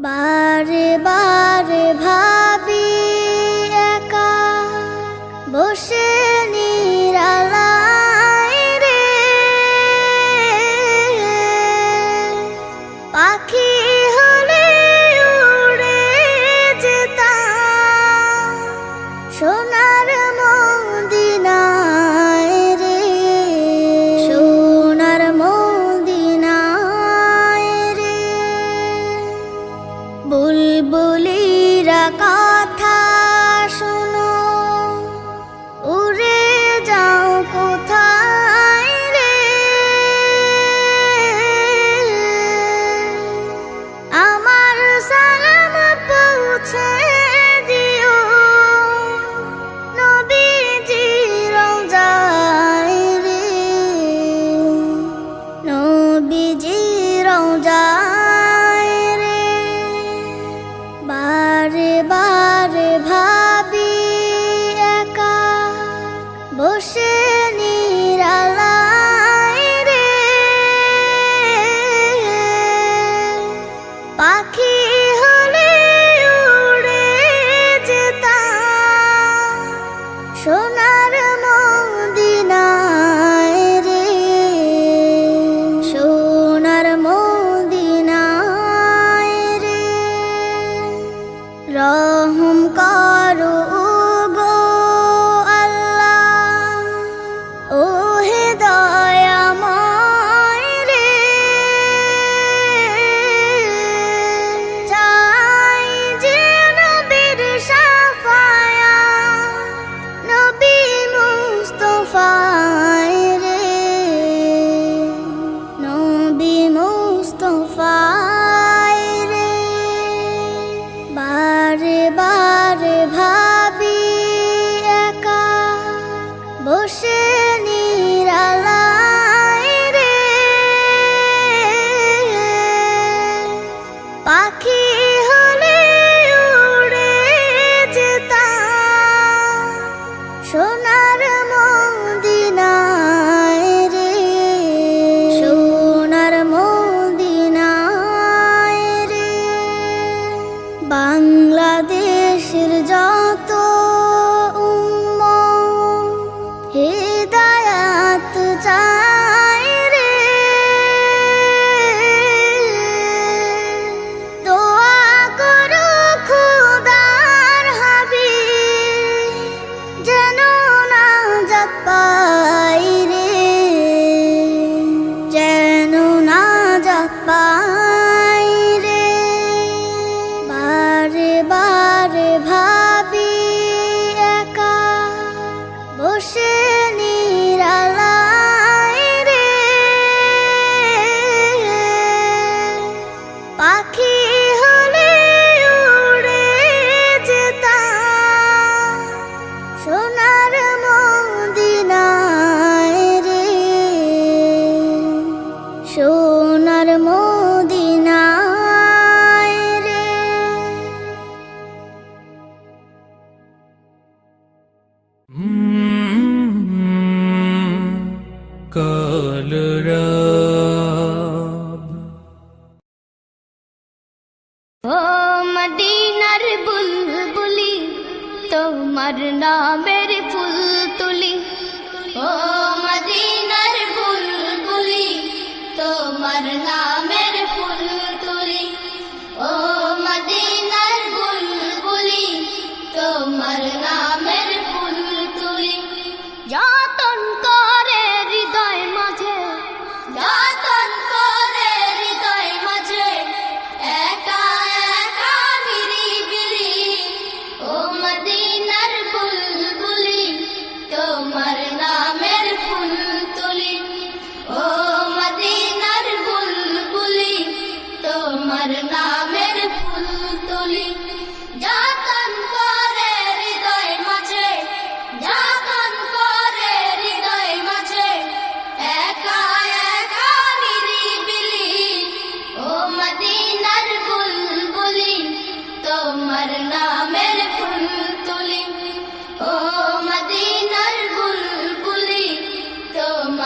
বারে বারে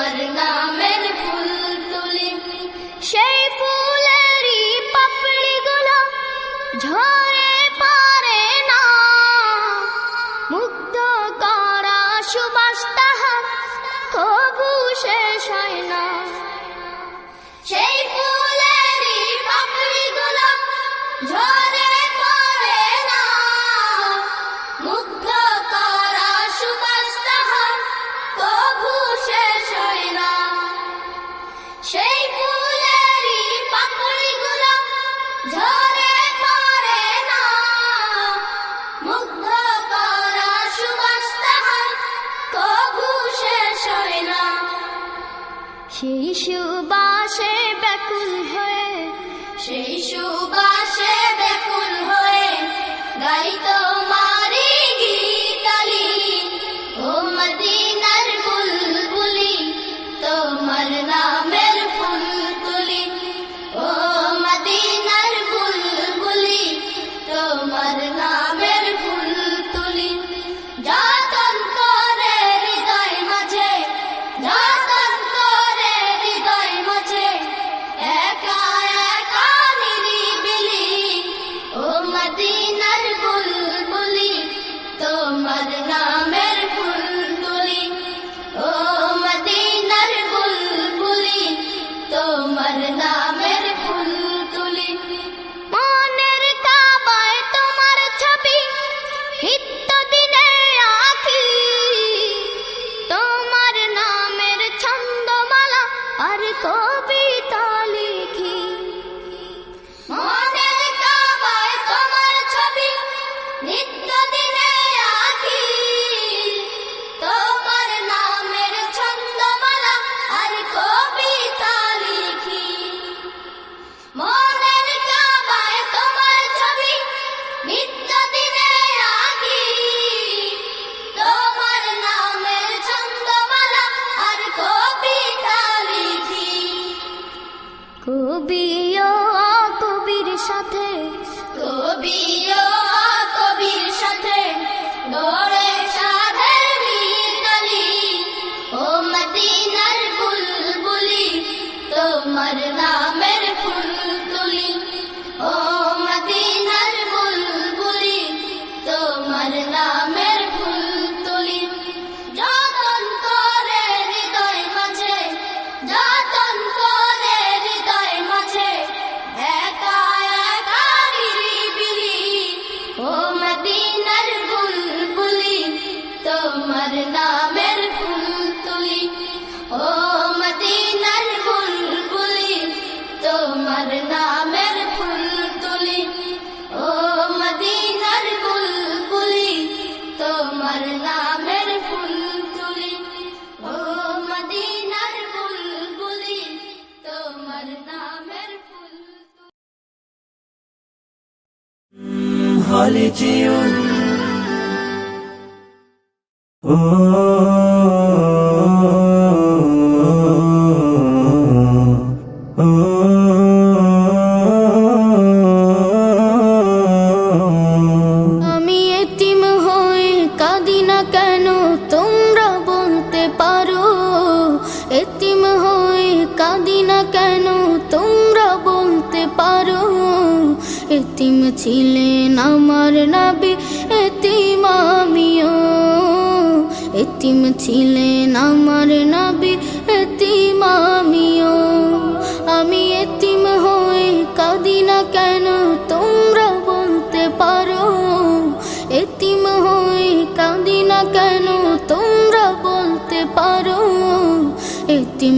তোমার সেই সুবা কলেজিয়ন ও oh.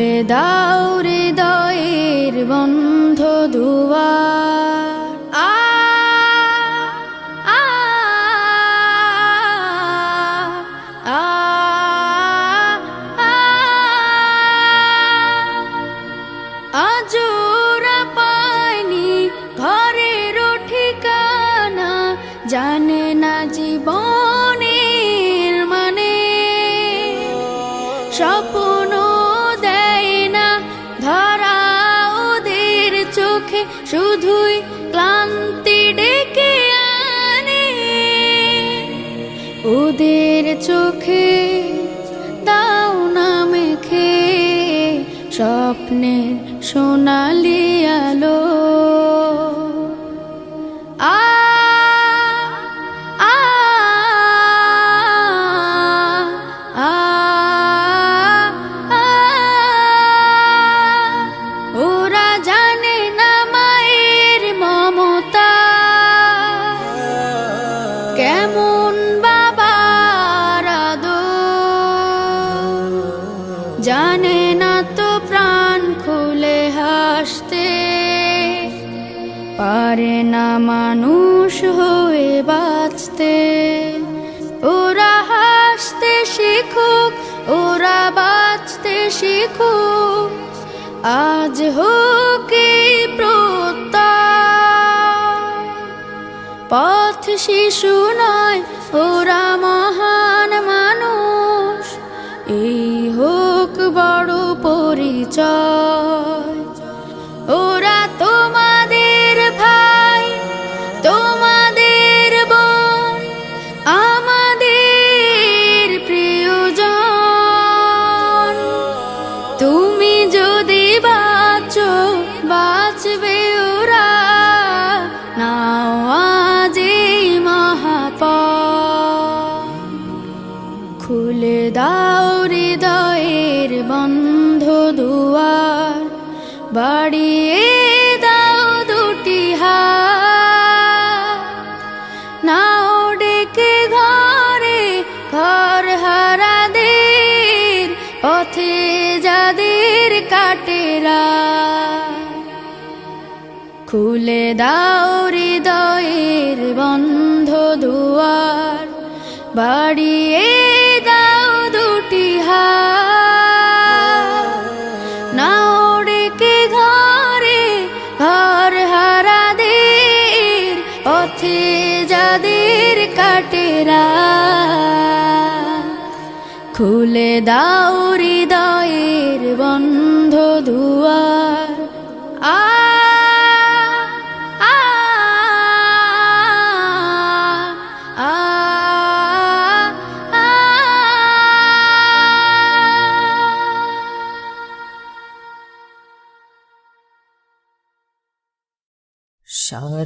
খুলে দাও হৃদয়ের বন্ধ দুয়া হোক বড় পরিচয়। ওরা তোমার খুলে দাও হৃদয়ের বন্ধ দুয়ার। বাড়িয়ে দাও দুটি ওড়েকে ঘরে ঘর হারাদের পথে যাদের কাটেরা খুলে দাও হৃদয়ের বন্ধ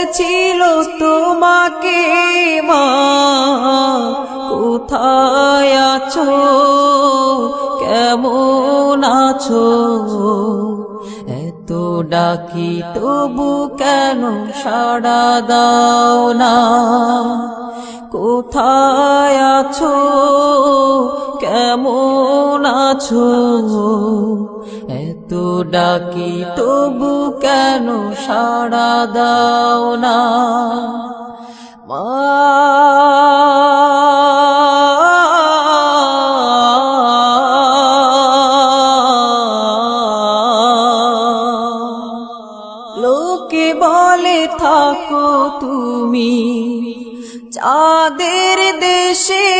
পড়ছিল তোমাকে মা। কোথায় আছো? কেমন আছো? এত ডাকি তবু কেন সাড়া দাও না? কোথায় আছো? কেমন আছো? এত ডাকি তবু কেন সাড়া দাও না? মা লোকে বলে থাকো তুমি। চাঁদের দেশে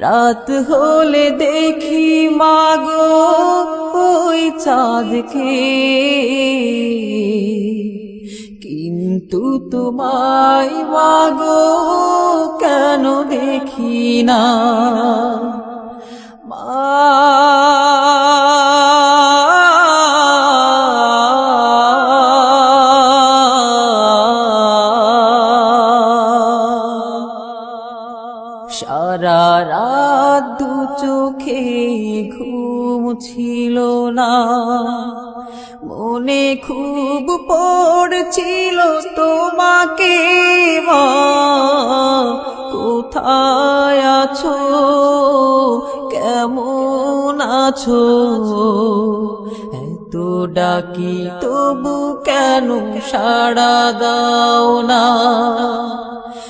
রাত হলে দেখি মাগো ওই চাঁদকে। কিন্তু তোমায় মাগো কেন দেখি না? সারা ছিল না। মনে খুব পড়ছিল তোমাকে কোথায় আছো? কেমন আছো? এত ডাকি তবু কেন সাড়া দাও না?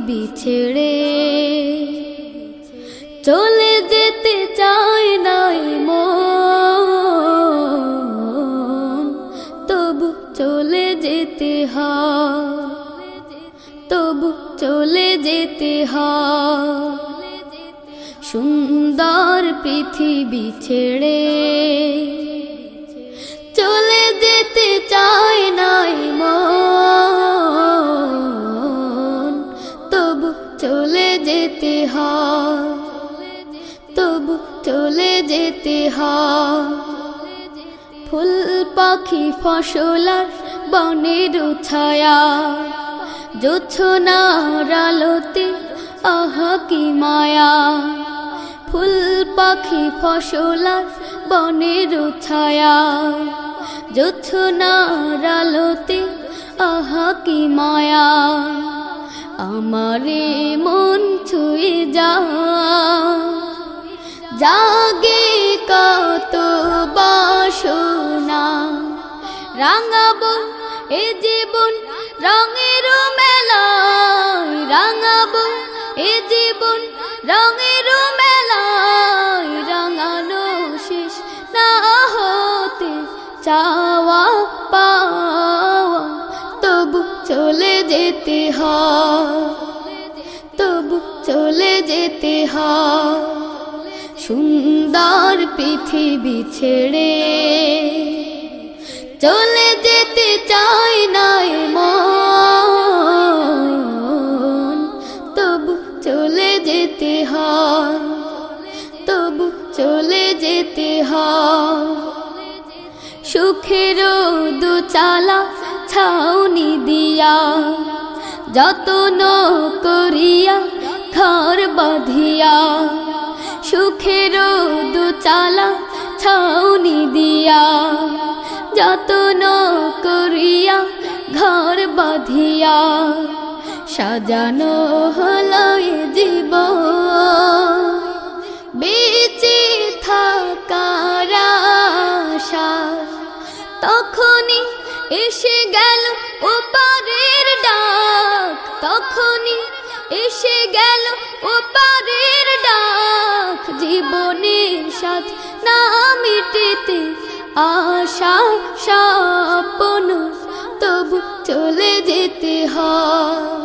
পৃথিবী ছেড়ে চলে যেতে চায় নাই তবু চলে যেতে হয়, তবু চলে যেতে হয়। সুন্দর পৃথিবী ছেড়ে চলে যেতে চায় নাই মন। হয়। তবু চলে যেতে হয়। ফুল পাখি ফসলার বনের ছায়া। জোছনার আলোতে, আহা কি মায়া। ফুল পাখি ফসলার বনের ছায়া। জোছনার আলোতে, আহা কি মায়া। আমারে মন ছুঁয়ে যা। জাগে কত বাসনা। রাঙাবো এ জীবন রঙের মেলায়। রাঙাবো এ জীবন রঙের মেলায়। রাঙানো শেষ না হতে চাওয়া তবু চলে যেতে তবু চলে যেতে হয়। সুন্দর পৃথিবী ছেড়ে চলে যেতে চাই নাই তবু চলে যেতে হয়। তবু চলে যেতে হয়। সুখেরও দুচালা ছাউনি দিয়া যতন করিয়া ঘর বাঁধিয়া সুখেরও দুচালা ছাউনি দিয়া, যতন করিয়া ঘর বাঁধিয়া, সাজানো হলো এ জীবন বেঁচে থাকার তখনই এসে গেল ওপারের ডাক। তখনই এসে গেল ওপারের ডাক। জীবনের সাথ না মিটেতে আশা, স্বপ্ন, তবু চলে যেতে হয়।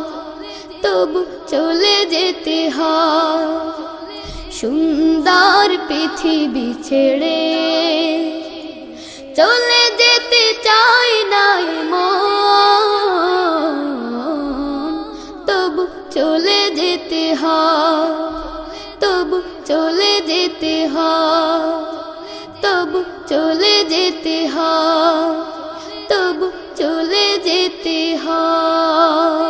তবু চলে যেতে হয়। সুন্দর পৃথিবী ছেড়ে চলে যেতে চাই নাই তবু চলে যেতে হয়, তবু চলে যেতে হয়, তবু চলে যেতে হয়, তবু চলে যেতে হয়।